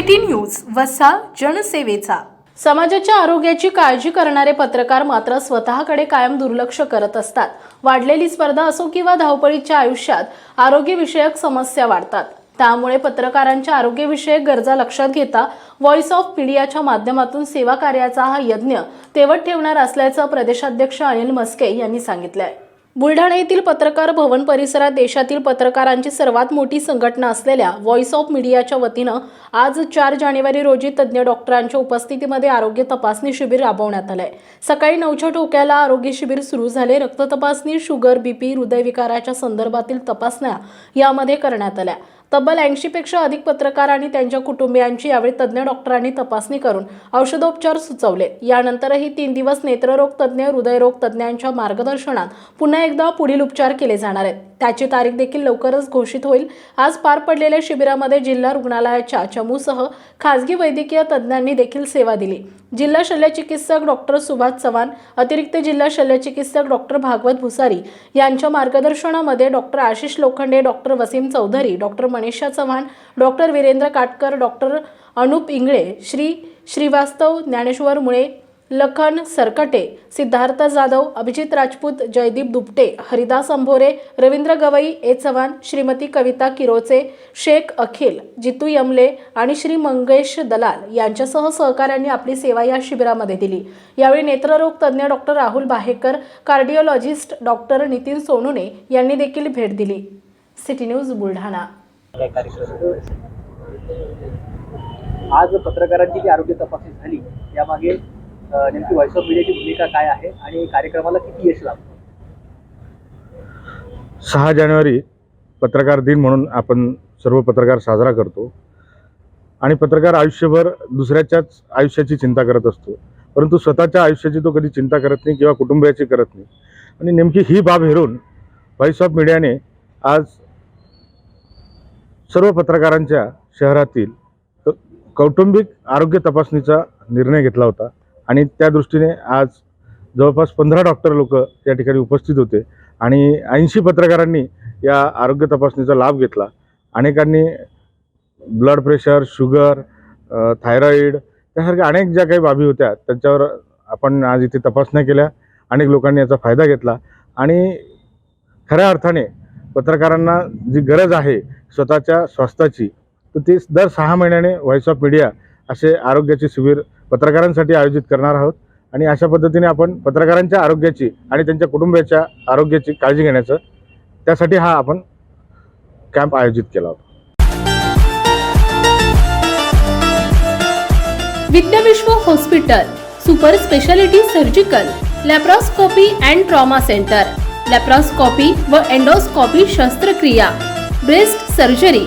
City news वसा जनसेवेचा. समाजाच्या आरोग्याची काळजी करणारे पत्रकार मात्र स्वतःकडे कायम दुर्लक्ष करत असतात. वाढलेली स्पर्धा असो किंवा धावपळीच्या आयुष्यात आरोग्यविषयक समस्या वाढतात. त्यामुळे पत्रकारांच्या आरोग्यविषयक गरजा लक्षात घेता व्हॉइस ऑफ मीडियाच्या माध्यमातून सेवा कार्याचा हा यज्ञ तेवत ठेवणार असल्याचं प्रदेशाध्यक्ष अनिल मस्के यांनी सांगितलंय. बुलढाणा येथील पत्रकार भवन परिसरात देशातील पत्रकारांची सर्वात मोठी संघटना असलेल्या व्हॉइस ऑफ मीडियाच्या वतीनं आज चार जानेवारी रोजी तज्ज्ञ डॉक्टरांच्या उपस्थितीमध्ये आरोग्य तपासणी शिबिर राबवण्यात आलंय. सकाळी नऊच्या टोक्याला आरोग्य शिबिर सुरू झाले. रक्त तपासणी शुगर बीपी हृदयविकाराच्या संदर्भातील तपासण्या यामध्ये करण्यात आल्या. तब्बल ऐंशीपेक्षा अधिक पत्रकार आणि त्यांच्या कुटुंबियांची यावेळी तज्ज्ञ डॉक्टरांनी तपासणी करून औषधोपचार सुचवले. यानंतरही तीन दिवस नेत्ररोग तज्ज्ञ हृदयरोग तज्ज्ञांच्या मार्गदर्शनात पुन्हा एकदा पुढील उपचार केले जाणार आहेत. त्याची तारीख देखील लवकरच घोषित होईल. आज पार पडलेल्या शिबिरामध्ये जिल्हा रुग्णालयाच्या चमूसह खासगी वैद्यकीय तज्ज्ञांनी देखील सेवा दिली. जिल्हा शल्यचिकित्सक डॉक्टर सुभाष चव्हाण अतिरिक्त जिल्हा शल्यचिकित्सक डॉक्टर भागवत भुसारी यांच्या मार्गदर्शनामध्ये doctor Ashish Lokhande doctor Wasim Chaudhary doctor Manisha Chavan doctor Virendra Katkar doctor Anup Ingale Shri Shrivastava Dnyaneshwar Mule Lakhan Sarkate Siddharth Jadhav Abhijit Rajput Jaydeep दुपटे Haridas Ambhore Ravindra Gavai ए चव्हाण श्रीमती कविता किरोचे शेख अखिल जितू यमले आणि श्री मंगेश दलाल यांच्यासह सहकाऱ्यांनी आपली सेवा या शिबिरामध्ये दिली. यावेळी नेत्ररोग तज्ज्ञ doctor Rahul Bahekar cardiologist doctor Nitin Sonune यांनी देखील भेट दिली. City news Buldhana. आज पत्रकारांची जी आरोग्य तपासणी झाली यामागे नेमकी व्हॉइस ऑफ मीडियाची भूमिका काय आहे आणि कार्यक्रमाला किती यश लाभलं? सहा जानेवारी पत्रकार दिन म्हणून आपण सर्व पत्रकार साजरा करतो. आणि पत्रकार आयुष्यभर दुसऱ्याच्याच आयुष्याची चिंता करत असतो. परंतु स्वतःच्या आयुष्याची तो कधी चिंता करत नाही किंवा कुटुंबियाची करत नाही. आणि नेमकी ही बाब हेरून व्हॉइस ऑफ मीडियाने आज सर्व पत्रकारांच्या शहरातील कौटुंबिक आरोग्य तपासणीचा निर्णय घेतला होता. आणि त्या दृष्टीने आज जवळपास पंधरा डॉक्टर लोक या ठिकाणी उपस्थित होते आणि ऐंशी पत्रकारांनी या आरोग्य तपासणीचा लाभ घेतला. अनेकांनी ब्लड प्रेशर शुगर थायरॉईड त्यासारख्या अनेक ज्या काही बाबी होत्या त्यांच्यावर आपण आज इथे तपासण्या केल्या. अनेक लोकांनी याचा फायदा घेतला. आणि खऱ्या अर्थाने पत्रकारांना जी गरज आहे स्वतःच्या स्वास्थ्याची तर ती दर सहा महिन्याने व्हॉइस ऑफ मीडिया असे आरोग्याचे शिबिर पत्रकारांसाठी आयोजित करणार आहोत. आणि अशा पद्धतीने आपण पत्रकारांच्या आरोग्याची आणि त्यांच्या कुटुंबियाच्या आरोग्याची काळजी घेण्याचं त्यासाठी हा आपण कॅम्प आयोजित केला होता. Vidyavishwa hospital super speciality surgical laparoscopy and trauma centre laparoscopy व एंडोस्कोपी शस्त्रक्रिया ब्रेस्ट सर्जरी